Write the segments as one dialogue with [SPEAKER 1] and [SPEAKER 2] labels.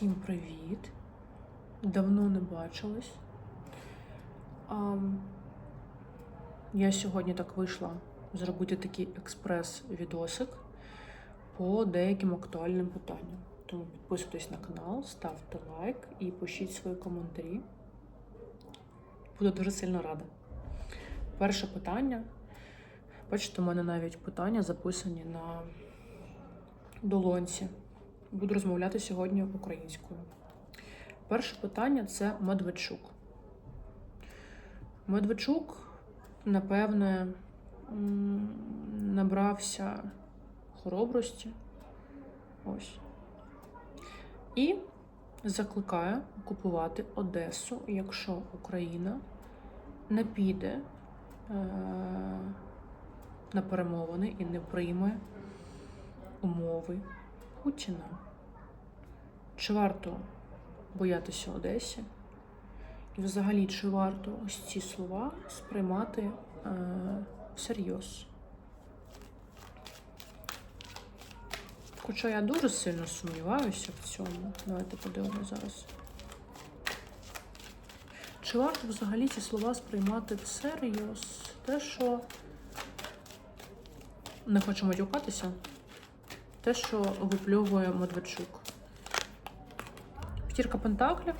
[SPEAKER 1] Всім привіт! Давно не бачились. Ам, я сьогодні так вийшла зробити такий експрес-відосик по деяким актуальним питанням. Тому підписуйтесь на канал, ставте лайк і пишіть свої коментарі. Буду дуже сильно рада. Перше питання. Бачите, у мене навіть питання записані на долонці. Буду розмовляти сьогодні українською. Перше питання це Медведчук. Медведчук, напевне, набрався хоробрості. Ось. І закликає окупувати Одесу, якщо Україна не піде е- на перемовини і не прийме умови Путіна. Чи варто боятися Одесі? І взагалі, чи варто ось ці слова сприймати е, всерйоз? Хоча я дуже сильно сумніваюся в цьому. Давайте подивимося зараз. Чи варто взагалі ці слова сприймати всерйоз? Те, що не хочу матюкатися, те, що випльовує Медведчук. П'ятірка Пентаклів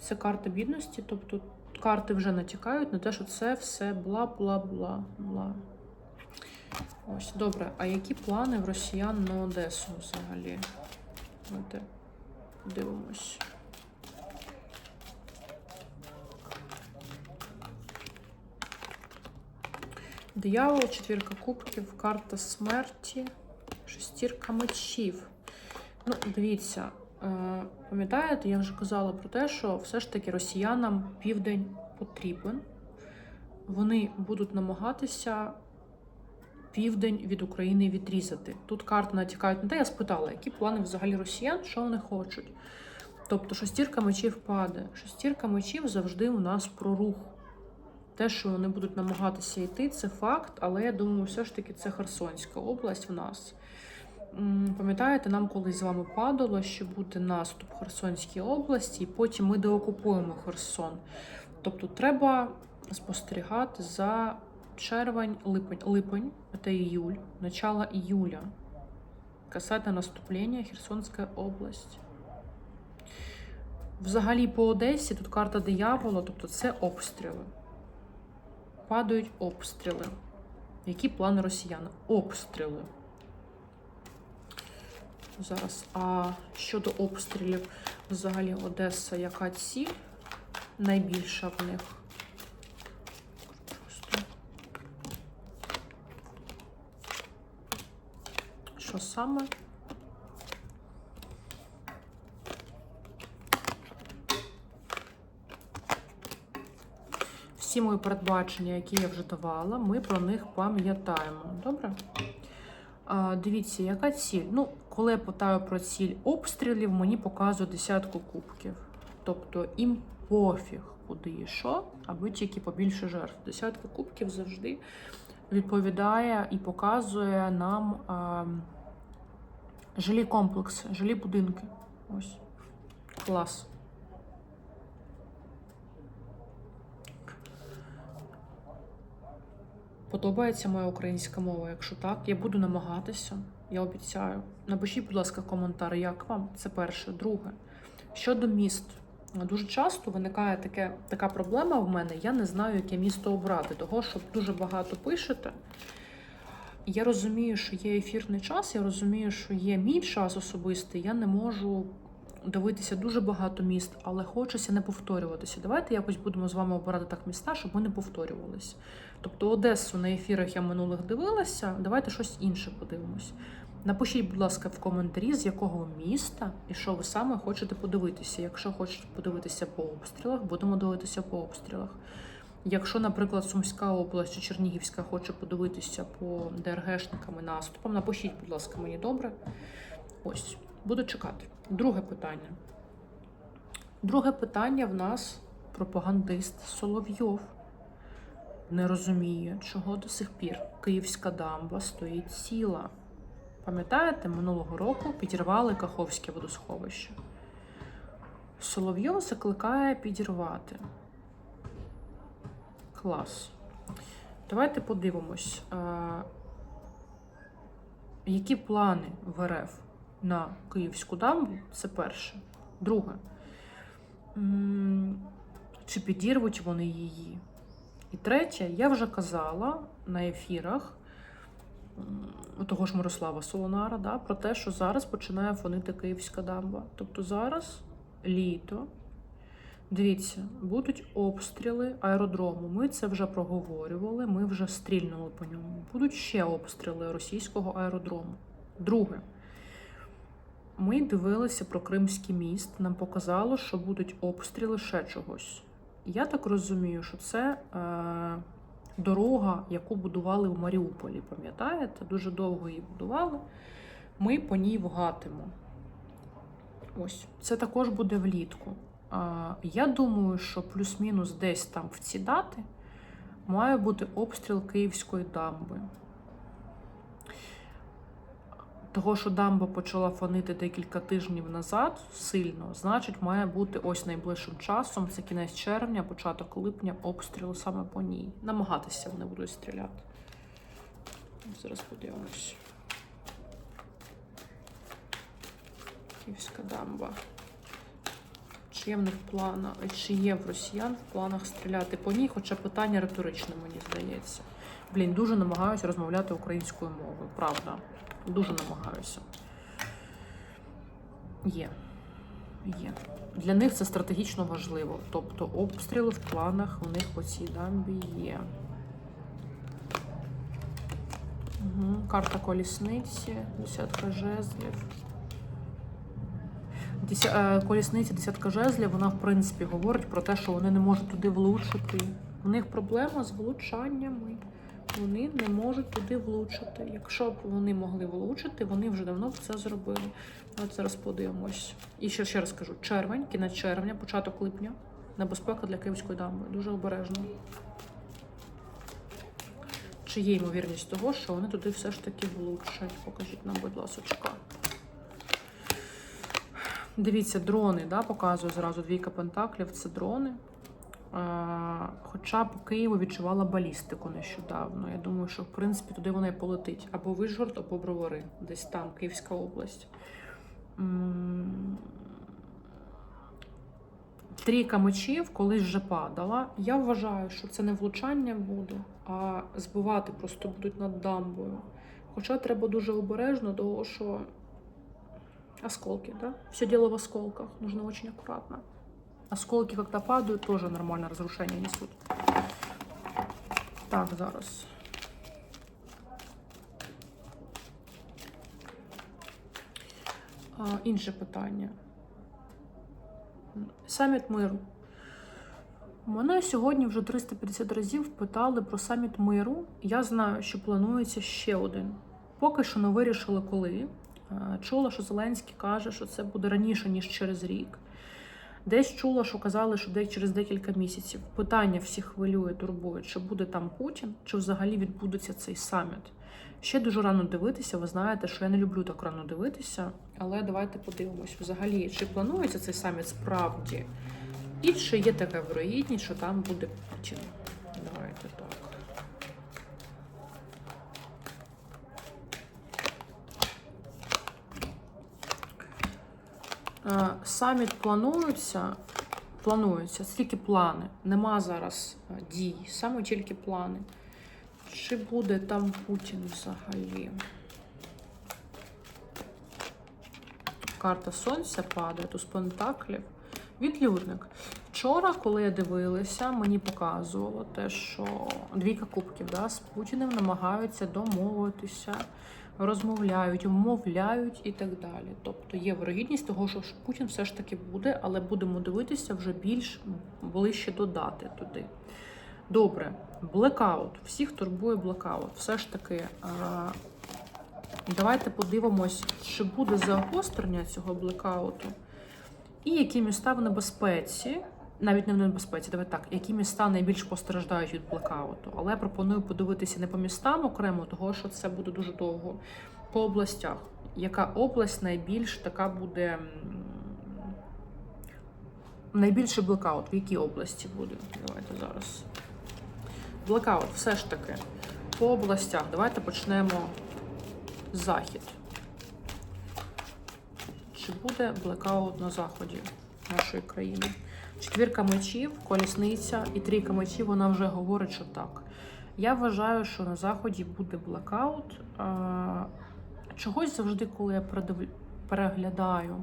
[SPEAKER 1] це карта бідності, тобто карти вже натякають на те, що це все бла-бла-бла-бла. Ось, добре. А які плани в росіян на Одесу взагалі? Давайте дивимось. Диявол, четвірка кубків, карта смерті, шестірка мечів. Ну, дивіться, пам'ятаєте, я вже казала про те, що все ж таки росіянам південь потрібен. Вони будуть намагатися південь від України відрізати. Тут карти натякають на те, я спитала, які плани взагалі росіян, що вони хочуть. Тобто шестірка мечів паде. Шестірка мечів завжди у нас про рух. Те, що вони будуть намагатися йти, це факт, але я думаю, все ж таки це Херсонська область в нас. Пам'ятаєте, нам колись з вами падало, що буде наступ Херсонській області, і потім ми деокупуємо Херсон. Тобто треба спостерігати за червень, липень, липень, це июль, начало июля. Касательно наступлення Херсонська область. Взагалі по Одесі тут карта диявола, тобто це обстріли. Падають обстріли. Які плани росіян? Обстріли. Зараз. А щодо обстрілів, взагалі Одеса, яка ціль найбільша в них? Просто. Що саме? Всі мої передбачення, які я вже давала, ми про них пам'ятаємо. Добре? А, дивіться, яка ціль? Ну, коли я питаю про ціль обстрілів, мені показують десятку кубків. Тобто їм пофіг, куди і що, аби тільки побільше жертв. Десятка кубків завжди відповідає і показує нам а, жилі комплекси, жилі будинки. Ось. Клас. Подобається моя українська мова. Якщо так, я буду намагатися, я обіцяю. Напишіть, будь ласка, коментар, як вам. Це перше. Друге. Щодо міст, дуже часто виникає таке, така проблема в мене. Я не знаю, яке місто обрати, того що дуже багато пишете. Я розумію, що є ефірний час, я розумію, що є мій час особистий, я не можу дивитися дуже багато міст, але хочеться не повторюватися. Давайте якось будемо з вами обирати так міста, щоб ми не повторювалися. Тобто Одесу на ефірах я минулих дивилася. Давайте щось інше подивимось. Напишіть, будь ласка, в коментарі, з якого міста і що ви саме хочете подивитися. Якщо хочете подивитися по обстрілах, будемо дивитися по обстрілах. Якщо, наприклад, Сумська область чи Чернігівська хоче подивитися по ДРГшникам і наступам, напишіть, будь ласка, мені добре. Ось, буду чекати. Друге питання. Друге питання в нас пропагандист Соловйов. Не розуміє, чого до сих пір Київська дамба стоїть ціла. Пам'ятаєте, минулого року підірвали Каховське водосховище. Соловйов закликає підірвати. Клас. Давайте подивимось, е, які плани в РФ на Київську дамбу. Це перше. Друге. Чи підірвуть вони її? І третє, я вже казала на ефірах того ж Мирослава Солонара да, про те, що зараз починає фонити Київська дамба. Тобто зараз літо. Дивіться, будуть обстріли аеродрому. Ми це вже проговорювали, ми вже стрільнули по ньому. Будуть ще обстріли російського аеродрому. Друге, ми дивилися про Кримський міст. Нам показало, що будуть обстріли ще чогось. Я так розумію, що це е, дорога, яку будували в Маріуполі. Пам'ятаєте? Дуже довго її будували. Ми по ній вгатимо. Ось, це також буде влітку. А, Я думаю, що плюс-мінус десь там в ці дати має бути обстріл Київської дамби. Того, що дамба почала фонити декілька тижнів назад сильно, значить, має бути ось найближчим часом, це кінець червня, початок липня, обстріл саме по ній. Намагатися вони будуть стріляти. Зараз подивимось. Київська дамба. Чи є в них плана, чи є в росіян в планах стріляти по ній, хоча питання риторичне, мені здається. Блін, дуже намагаюся розмовляти українською мовою, правда. Дуже намагаюся. Є. Є. Для них це стратегічно важливо. Тобто обстріли в планах у них по цій дамбі є. Угу. Карта колісниці, десятка жезлів. Деся... е, Колісниця десятка жезлів, вона в принципі говорить про те, що вони не можуть туди влучити. У них проблема з влучаннями. Вони не можуть туди влучити. Якщо б вони могли влучити, вони вже давно б це зробили. От зараз подивимось. І ще, ще раз кажу: червень, кінець червня, початок липня. Небезпека для Київської дамби. Дуже обережно. Чи є ймовірність того, що вони туди все ж таки влучать? Покажіть нам, будь ласочка. Дивіться, дрони, да, показую зразу двійка пентаклів. Це дрони. Е, Хоча по Києву відчувала балістику нещодавно. Я думаю, що в принципі туди вона і полетить. Або Вижгород, або Бровари, десь там, Київська область. Трійка мечів колись вже падала. Я вважаю, що це не влучання буде, а збивати просто будуть над дамбою. Хоча треба дуже обережно, того що осколки, да? Все дело в осколках. Нужно очень аккуратно. Осколки, когда падают, тоже нормально разрушение несут. Так, зараз. А, інше питання. Саміт миру. Мене сьогодні вже 350 разів питали про саміт миру. Я знаю, що планується ще один. Поки що не вирішили, коли. Е, Чула, що Зеленський каже, що це буде раніше, ніж через рік. Десь чула, що казали, що десь через декілька місяців. Питання всіх хвилює, турбує, чи буде там Путін, чи взагалі відбудеться цей саміт. Ще дуже рано дивитися. Ви знаєте, що я не люблю так рано дивитися. Але давайте подивимось, взагалі, чи планується цей саміт справді, і чи є така вірогідність, що там буде Путін. Давайте так. Саміт планується. Планується, тільки плани. Нема зараз е, дій, саме тільки плани. Чи буде там Путін взагалі? Карта Сонця падає, туз пентаклів. Відлюдник. Вчора, коли я дивилася, мені показувало те, що двійка кубків да, з Путіним намагаються домовитися, розмовляють, вмовляють і так далі. Тобто є вирогідність того, що Путін все ж таки буде, але будемо дивитися вже більш ближче до дати туди. Добре, блекаут. Всіх турбує блекаут. Все ж таки, давайте подивимось, чи буде загострення цього блекауту, і які міста в небезпеці. Навіть не в небезпеці, давайте так, які міста найбільш постраждають від блекауту. Але пропоную подивитися не по містам окремо, того що це буде дуже довго. По областях. Яка область найбільш така буде найбільший блекаут в якій області буде? Давайте зараз. Блекаут, все ж таки. По областях. Давайте почнемо захід. Чи буде блекаут на заході нашої країни? Четвірка мечів, колісниця і трійка мечів, вона вже говорить, що так. Я вважаю, що на заході буде блекаут. Чогось завжди, коли я переглядаю,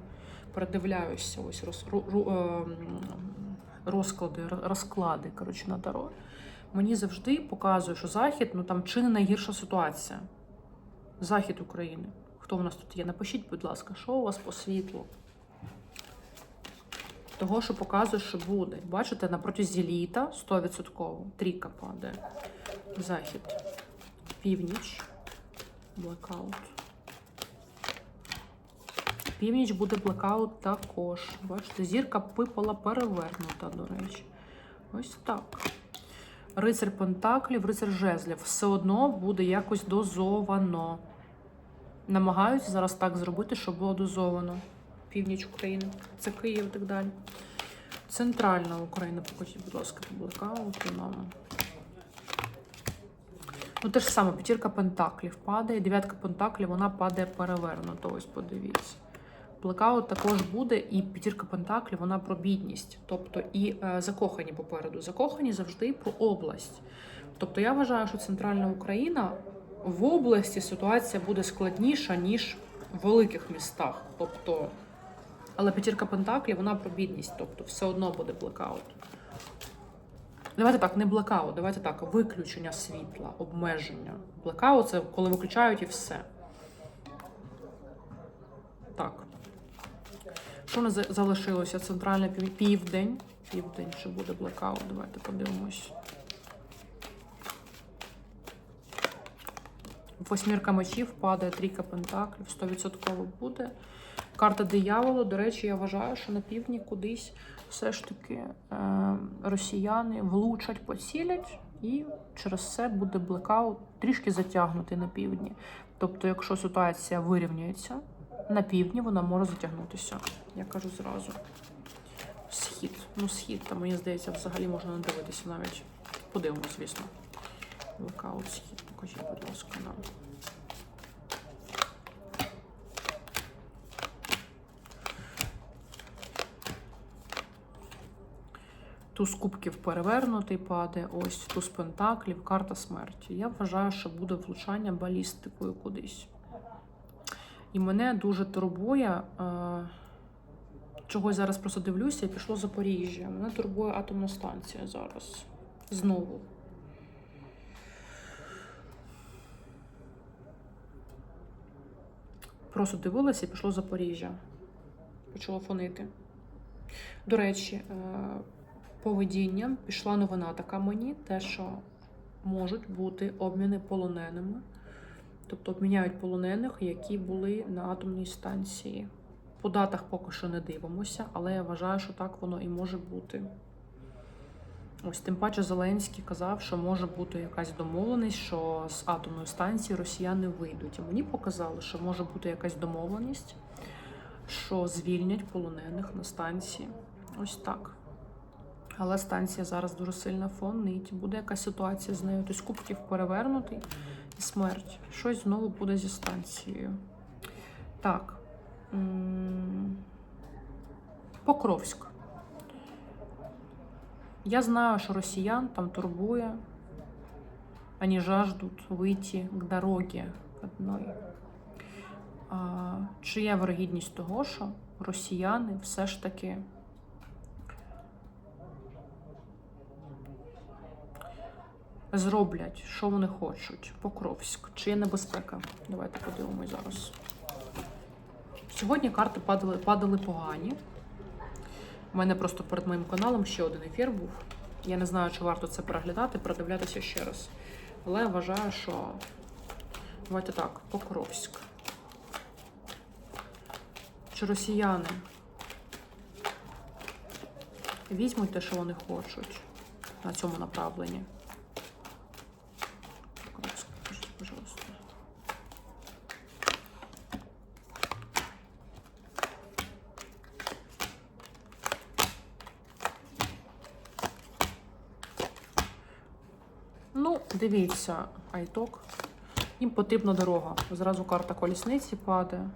[SPEAKER 1] передивляюся ось роз, ем, розклади, розклади коротше, на таро, мені завжди показує, що захід ну там чи не найгірша ситуація. Захід України. Хто в нас тут є? Напишіть, будь ласка, що у вас по світлу? Того, що показує, що буде. Бачите, на протязі літа 100% трійка падає. Захід. Північ. Блекаут. Північ буде блекаут також. Бачите, зірка випала перевернута, до речі. Ось так. Рицар Пентаклів, рицар жезлів. Все одно буде якось дозовано. Намагаюся зараз так зробити, щоб було дозовано. Північ України. Це Київ і так далі. Центральна Україна, покажіть, будь ласка, по блекауту нам. Ну, те ж саме, п'ятірка пентаклів падає, дев'ятка пентаклів, вона падає перевернуто. Ось подивіться. Блекаут також буде, і п'ятірка пентаклів, вона про бідність, тобто і е, закохані попереду. Закохані завжди про область. Тобто я вважаю, що центральна Україна в області ситуація буде складніша, ніж в великих містах. Тобто, але п'ятірка пентаклів, вона про бідність, тобто все одно буде блекаут. Давайте так, не блекаут, давайте так, виключення світла, обмеження. Блекаут це коли виключають і все. Так. Що у нас залишилося? Центральний пів- південь. Південь, чи буде блекаут? Давайте подивимось. Восьмірка мечів падає, трійка пентаклів, 100% буде. Карта дияволу. До речі, я вважаю, що на півдні кудись все ж таки е, росіяни влучать, поцілять, і через це буде блекаут трішки затягнутий на півдні. Тобто, якщо ситуація вирівнюється, на півдні вона може затягнутися. Я кажу зразу. Схід. Ну, схід, там, мені здається, взагалі можна не дивитися навіть. Подивимось, звісно. Блекаут, схід, покажіть, будь ласка, нам. Туз кубків перевернутий падає, ось туз пентаклів, карта смерті. Я вважаю, що буде влучання балістикою кудись. І мене дуже турбує. Е, чогось зараз просто дивлюся, і пішло Запоріжжя. Мене турбує атомна станція зараз. Знову. Просто дивилася і пішло Запоріжжя. Почало фонити. До речі, е, поведінням пішла новина така мені, те, що можуть бути обміни полоненими. Тобто обміняють полонених, які були на атомній станції. По датах поки що не дивимося, але я вважаю, що так воно і може бути. Ось тим паче Зеленський казав, що може бути якась домовленість, що з атомної станції росіяни вийдуть. І мені показали, що може бути якась домовленість, що звільнять полонених на станції. Ось так. Але станція зараз дуже сильно фонить. Буде якась ситуація з нею. Тобто кубків перевернутий і смерть. Щось знову буде зі станцією. Так. Покровськ. Я знаю, что россиян там турбуя. Они жаждут выйти к дороге к одной. А, чи є вирогідність того, що росіяни все ж таки зроблять, що вони хочуть? Покровськ. Чи є небезпека? Давайте подивимось зараз. Сьогодні карти падали, падали погані. У мене просто перед моїм каналом ще один ефір був. Я не знаю, чи варто це переглядати, передивлятися ще раз. Але я вважаю, що давайте так, Покровськ. Чи росіяни візьмуть те, що вони хочуть на цьому направленні? Покровськ, покажіть, пожалуйста. Ну, дивіться, айток. Їм потрібна дорога. Зразу карта колісниці падає.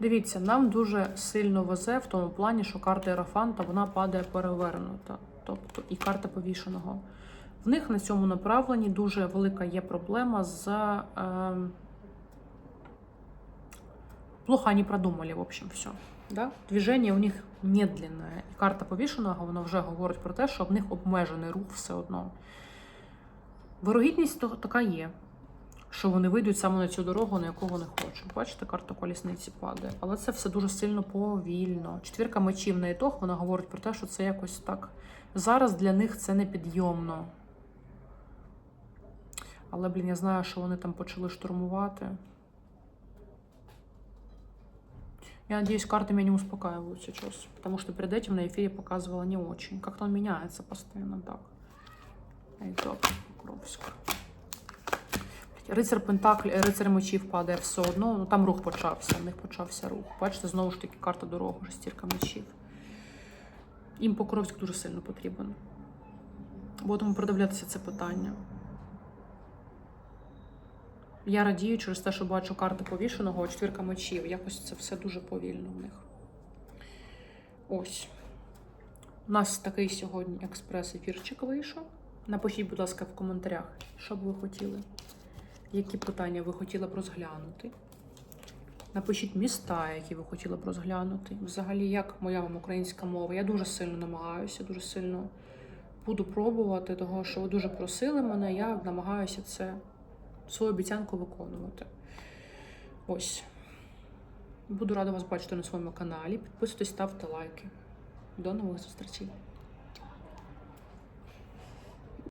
[SPEAKER 1] Дивіться, нам дуже сильно везе в тому плані, що карта Ерафанта вона падає перевернута. Тобто і карта повішеного. В них на цьому направленні дуже велика є проблема з. Е, плохо они продумали, в общем, все. Да? Движення у них медленне. І карта повішеного вона вже говорить про те, що в них обмежений рух все одно. Вирогідність така є, що вони вийдуть саме на цю дорогу, на яку вони хочуть. Бачите, карта колісниці падає. Але це все дуже сильно повільно. Четвірка мечів на ітог, вона говорить про те, що це якось так. Зараз для них це непідйомно. Але, блін, я знаю, що вони там почали штурмувати. Я надеюсь, карты меня не успокаивают сейчас, потому что перед этим на эфире показывала не очень. Как-то он меняется постоянно так. Итак, Покровськ. Рицар Пентакль, е, рицар мечів падає все одно. Ну там рух почався, в них почався рух. Бачите, знову ж таки карта дороги, шестірка мечів. Їм Покровськ дуже сильно потрібен. Будемо продивлятися це питання. Я радію через те, що бачу карти повішеного, четвірка мечів. Якось це все дуже повільно в них. Ось. У нас такий сьогодні експрес-ефірчик вийшов. Напишіть, будь ласка, в коментарях, що б ви хотіли, які питання ви хотіли б розглянути. Напишіть міста, які ви хотіли б розглянути. Взагалі, як моя вам українська мова. Я дуже сильно намагаюся, дуже сильно буду пробувати, того, що ви дуже просили мене, я намагаюся це свою обіцянку виконувати. Ось. Буду рада вас бачити на своєму каналі. Підписуйтесь, ставте лайки. До нових зустрічей!